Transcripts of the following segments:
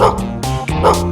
Oh.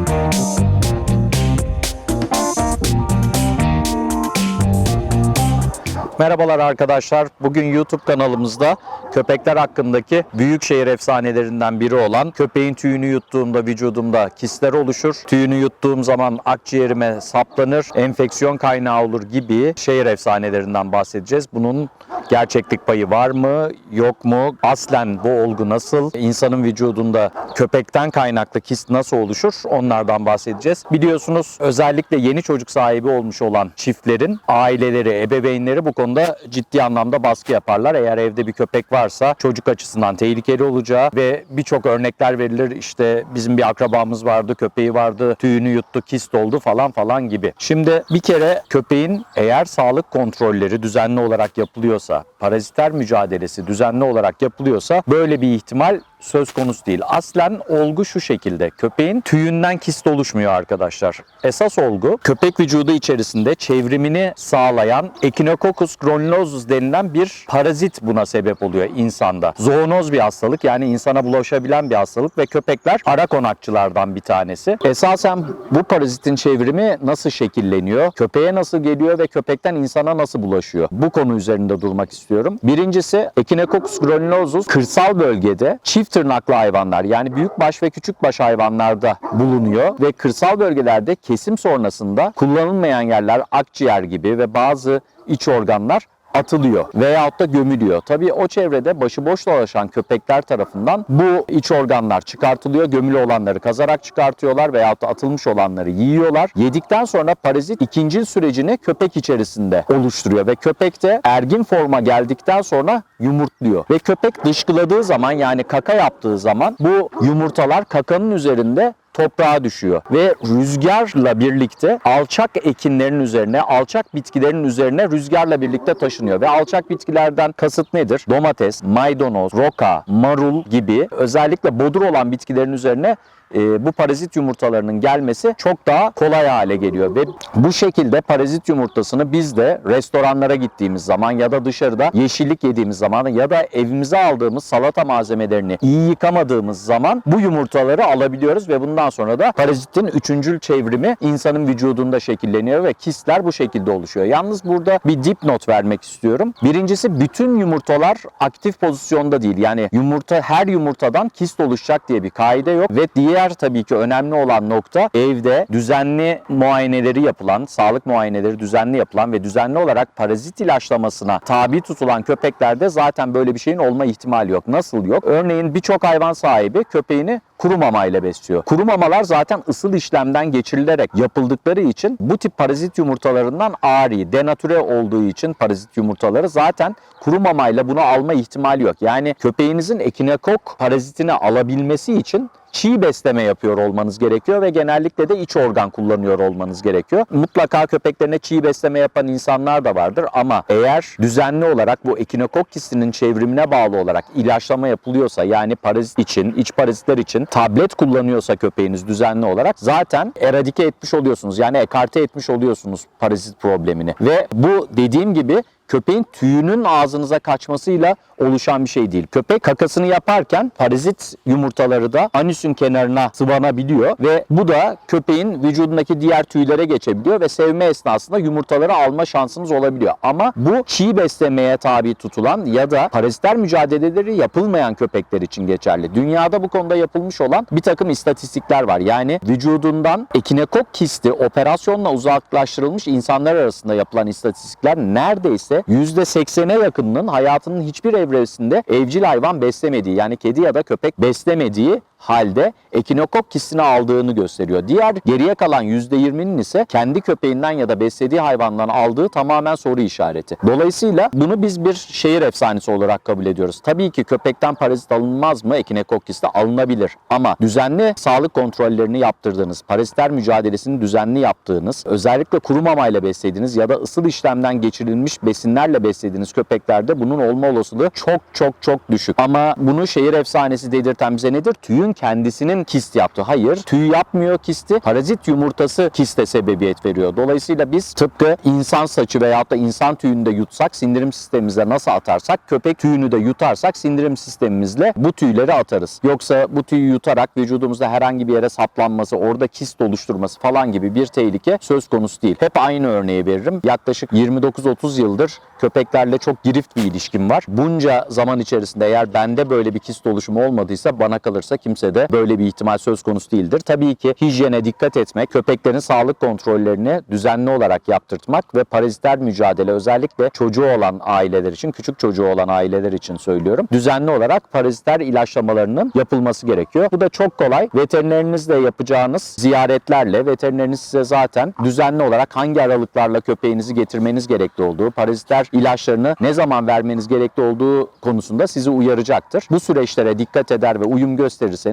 Merhabalar arkadaşlar. Bugün YouTube kanalımızda köpekler hakkındaki büyük şehir efsanelerinden biri olan köpeğin tüyünü yuttuğumda vücudumda kistler oluşur. Tüyünü yuttuğum zaman akciğerime saplanır, enfeksiyon kaynağı olur gibi şehir efsanelerinden bahsedeceğiz. Bunun gerçeklik payı var mı, yok mu? Aslen bu olgu nasıl? İnsanın vücudunda köpekten kaynaklı kist nasıl oluşur? Onlardan bahsedeceğiz. Biliyorsunuz özellikle yeni çocuk sahibi olmuş olan çiftlerin aileleri, ebeveynleri bu konuda ciddi anlamda baskı yaparlar. Eğer evde bir köpek varsa çocuk açısından tehlikeli olacağı ve birçok örnekler verilir. İşte bizim bir akrabamız vardı, köpeği vardı, tüyünü yuttu, kist oldu falan falan gibi. Şimdi bir kere köpeğin eğer sağlık kontrolleri düzenli olarak yapılıyorsa, paraziter mücadelesi düzenli olarak yapılıyorsa böyle bir ihtimal söz konusu değil. Aslen olgu şu şekilde. Köpeğin tüyünden kist oluşmuyor arkadaşlar. Esas olgu köpek vücudu içerisinde çevrimini sağlayan Echinococcus granulosus denilen bir parazit buna sebep oluyor insanda. Zoonoz bir hastalık yani insana bulaşabilen bir hastalık ve köpekler ara konakçılardan bir tanesi. Esasen bu parazitin çevrimi nasıl şekilleniyor? Köpeğe nasıl geliyor ve köpekten insana nasıl bulaşıyor? Bu konu üzerinde durmak istiyorum. Birincisi Echinococcus granulosus kırsal bölgede çift tırnaklı hayvanlar yani büyükbaş ve küçükbaş hayvanlarda bulunuyor. Ve kırsal bölgelerde kesim sonrasında kullanılmayan yerler akciğer gibi ve bazı iç organlar atılıyor veyahut da gömülüyor. Tabii o çevrede başıboş dolaşan köpekler tarafından bu iç organlar çıkartılıyor. Gömülü olanları kazarak çıkartıyorlar veyahut da atılmış olanları yiyorlar. Yedikten sonra parazit ikincil sürecini köpek içerisinde oluşturuyor ve köpekte ergin forma geldikten sonra yumurtluyor. Ve köpek dışkıladığı zaman yani kaka yaptığı zaman bu yumurtalar kakanın üzerinde toprağa düşüyor ve rüzgarla birlikte alçak ekinlerin üzerine, alçak bitkilerin üzerine rüzgarla birlikte taşınıyor ve alçak bitkilerden kasıt nedir? Domates, maydanoz, roka, marul gibi özellikle bodur olan bitkilerin üzerine e, bu parazit yumurtalarının gelmesi çok daha kolay hale geliyor ve bu şekilde parazit yumurtasını biz de restoranlara gittiğimiz zaman ya da dışarıda yeşillik yediğimiz zaman ya da evimize aldığımız salata malzemelerini iyi yıkamadığımız zaman bu yumurtaları alabiliyoruz ve bundan sonra da parazitin üçüncül çevrimi insanın vücudunda şekilleniyor ve kistler bu şekilde oluşuyor. Yalnız burada bir dipnot vermek istiyorum. Birincisi bütün yumurtalar aktif pozisyonda değil. Yani yumurta her yumurtadan kist oluşacak diye bir kaide yok ve diğer tabii ki önemli olan nokta evde düzenli muayeneleri yapılan, sağlık muayeneleri düzenli yapılan ve düzenli olarak parazit ilaçlamasına tabi tutulan köpeklerde zaten böyle bir şeyin olma ihtimali yok. Nasıl yok? Örneğin birçok hayvan sahibi köpeğini kuru mamayla besliyor. Kuru mamalar zaten ısıl işlemden geçirilerek yapıldıkları için bu tip parazit yumurtalarından ari, denatüre olduğu için parazit yumurtaları zaten kuru mamayla bunu alma ihtimali yok. Yani köpeğinizin ekinekok parazitini alabilmesi için çiğ besleme yapıyor olmanız gerekiyor ve genellikle de iç organ kullanıyor olmanız gerekiyor. Mutlaka köpeklerine çiğ besleme yapan insanlar da vardır ama eğer düzenli olarak bu ekinokok kistinin çevrimine bağlı olarak ilaçlama yapılıyorsa yani parazit için, iç parazitler için tablet kullanıyorsa köpeğiniz düzenli olarak zaten eradike etmiş oluyorsunuz. Yani ekarte etmiş oluyorsunuz parazit problemini. Ve bu dediğim gibi köpeğin tüyünün ağzınıza kaçmasıyla oluşan bir şey değil. Köpek kakasını yaparken parazit yumurtaları da anüsün kenarına sıvanabiliyor ve bu da köpeğin vücudundaki diğer tüylere geçebiliyor ve sevme esnasında yumurtaları alma şansınız olabiliyor. Ama bu çiğ beslemeye tabi tutulan ya da parazitler mücadeleleri yapılmayan köpekler için geçerli. Dünyada bu konuda yapılmış olan bir takım istatistikler var. Yani vücudundan ekinekok kisti operasyonla uzaklaştırılmış insanlar arasında yapılan istatistikler neredeyse %80'e yakınının hayatının hiçbir evresinde evcil hayvan beslemediği yani kedi ya da köpek beslemediği halde ekinokok kistini aldığını gösteriyor. Diğer geriye kalan %20'nin ise kendi köpeğinden ya da beslediği hayvandan aldığı tamamen soru işareti. Dolayısıyla bunu biz bir şehir efsanesi olarak kabul ediyoruz. Tabii ki köpekten parazit alınmaz mı? Ekinokok kisti alınabilir. Ama düzenli sağlık kontrollerini yaptırdığınız, parazitler mücadelesini düzenli yaptığınız, özellikle kuru mamayla beslediğiniz ya da ısıl işlemden geçirilmiş besinlerle beslediğiniz köpeklerde bunun olma olasılığı çok çok çok düşük. Ama bunu şehir efsanesi dedirten bize nedir? Tüyün tüyün kendisinin kist yaptığı. Hayır, tüy yapmıyor kisti. Parazit yumurtası kiste sebebiyet veriyor. Dolayısıyla biz tıpkı insan saçı veyahut da insan tüyünü de yutsak, sindirim sistemimize nasıl atarsak, köpek tüyünü de yutarsak sindirim sistemimizle bu tüyleri atarız. Yoksa bu tüyü yutarak vücudumuzda herhangi bir yere saplanması, orada kist oluşturması falan gibi bir tehlike söz konusu değil. Hep aynı örneği veririm. Yaklaşık 29-30 yıldır köpeklerle çok girift bir ilişkim var. Bunca zaman içerisinde eğer bende böyle bir kist oluşumu olmadıysa bana kalırsa kimsede böyle bir ihtimal söz konusu değildir. Tabii ki hijyene dikkat etmek, köpeklerin sağlık kontrollerini düzenli olarak yaptırtmak ve paraziter mücadele özellikle çocuğu olan aileler için, küçük çocuğu olan aileler için söylüyorum. Düzenli olarak paraziter ilaçlamalarının yapılması gerekiyor. Bu da çok kolay. Veterinerinizle yapacağınız ziyaretlerle veterineriniz size zaten düzenli olarak hangi aralıklarla köpeğinizi getirmeniz gerekli olduğu, paraziter ilaçlarını ne zaman vermeniz gerekli olduğu konusunda sizi uyaracaktır. Bu süreçlere dikkat eder ve uyum gösterirseniz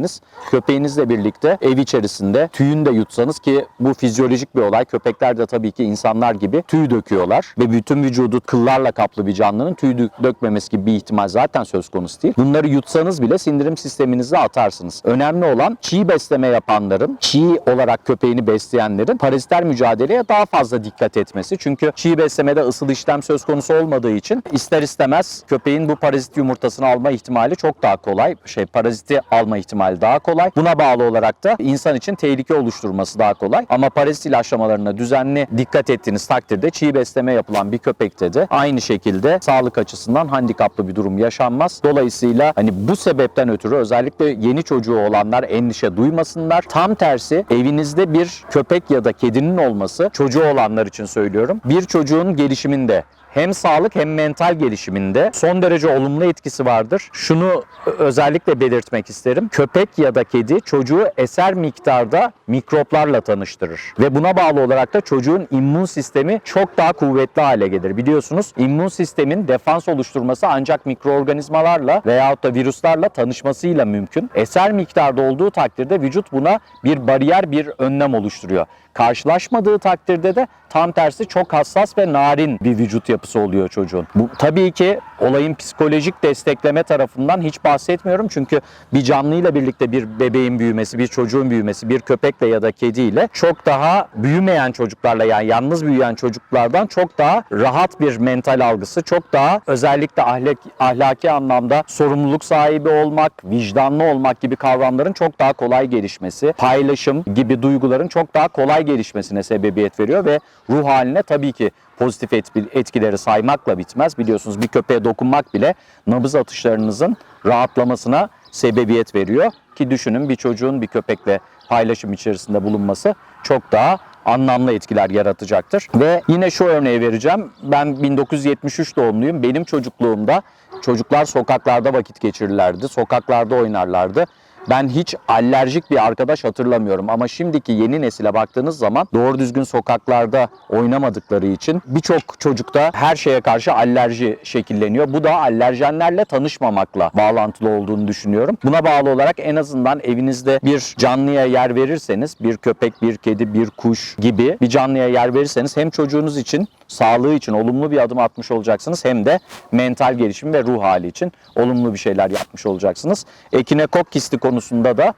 köpeğinizle birlikte ev içerisinde tüyünü de yutsanız ki bu fizyolojik bir olay. Köpekler de tabii ki insanlar gibi tüy döküyorlar ve bütün vücudu kıllarla kaplı bir canlının tüy dök- dökmemesi gibi bir ihtimal zaten söz konusu değil. Bunları yutsanız bile sindirim sisteminize atarsınız. Önemli olan çiğ besleme yapanların, çiğ olarak köpeğini besleyenlerin paraziter mücadeleye daha fazla dikkat etmesi. Çünkü çiğ beslemede ısıl işlem söz konusu olmadığı için ister istemez köpeğin bu parazit yumurtasını alma ihtimali çok daha kolay. Şey paraziti alma ihtimali daha kolay. Buna bağlı olarak da insan için tehlike oluşturması daha kolay. Ama parazit ilaçlamalarına düzenli dikkat ettiğiniz takdirde çiğ besleme yapılan bir köpekte de aynı şekilde sağlık açısından handikaplı bir durum yaşanmaz. Dolayısıyla hani bu sebepten ötürü özellikle yeni çocuğu olanlar endişe duymasınlar. Tam tersi evinizde bir köpek ya da kedinin olması çocuğu olanlar için söylüyorum. Bir çocuğun gelişiminde hem sağlık hem mental gelişiminde son derece olumlu etkisi vardır. Şunu özellikle belirtmek isterim. Köpek ya da kedi çocuğu eser miktarda mikroplarla tanıştırır. Ve buna bağlı olarak da çocuğun immün sistemi çok daha kuvvetli hale gelir. Biliyorsunuz immün sistemin defans oluşturması ancak mikroorganizmalarla veyahut da virüslerle tanışmasıyla mümkün. Eser miktarda olduğu takdirde vücut buna bir bariyer, bir önlem oluşturuyor. Karşılaşmadığı takdirde de tam tersi çok hassas ve narin bir vücut yapısı oluyor çocuğun. Bu tabii ki olayın psikolojik destekleme tarafından hiç bahsetmiyorum. Çünkü bir canlıyla birlikte bir bebeğin büyümesi, bir çocuğun büyümesi, bir köpekle ya da kediyle çok daha büyümeyen çocuklarla yani yalnız büyüyen çocuklardan çok daha rahat bir mental algısı, çok daha özellikle ahlak, ahlaki anlamda sorumluluk sahibi olmak, vicdanlı olmak gibi kavramların çok daha kolay gelişmesi, paylaşım gibi duyguların çok daha kolay gelişmesine sebebiyet veriyor ve ruh haline tabii ki pozitif etki- etkileri saymakla bitmez. Biliyorsunuz bir köpeğe dokunmak bile nabız atışlarınızın rahatlamasına sebebiyet veriyor. Ki düşünün bir çocuğun bir köpekle paylaşım içerisinde bulunması çok daha anlamlı etkiler yaratacaktır. Ve yine şu örneği vereceğim. Ben 1973 doğumluyum. Benim çocukluğumda çocuklar sokaklarda vakit geçirirlerdi. Sokaklarda oynarlardı. Ben hiç alerjik bir arkadaş hatırlamıyorum ama şimdiki yeni nesile baktığınız zaman doğru düzgün sokaklarda oynamadıkları için birçok çocukta her şeye karşı alerji şekilleniyor. Bu da alerjenlerle tanışmamakla bağlantılı olduğunu düşünüyorum. Buna bağlı olarak en azından evinizde bir canlıya yer verirseniz, bir köpek, bir kedi, bir kuş gibi bir canlıya yer verirseniz hem çocuğunuz için sağlığı için olumlu bir adım atmış olacaksınız hem de mental gelişim ve ruh hali için olumlu bir şeyler yapmış olacaksınız. Ekinekok kisti konusunda da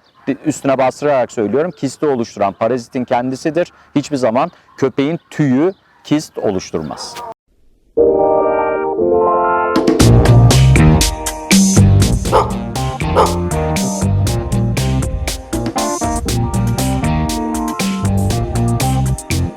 üstüne bastırarak söylüyorum. Kisti oluşturan parazitin kendisidir. Hiçbir zaman köpeğin tüyü kist oluşturmaz.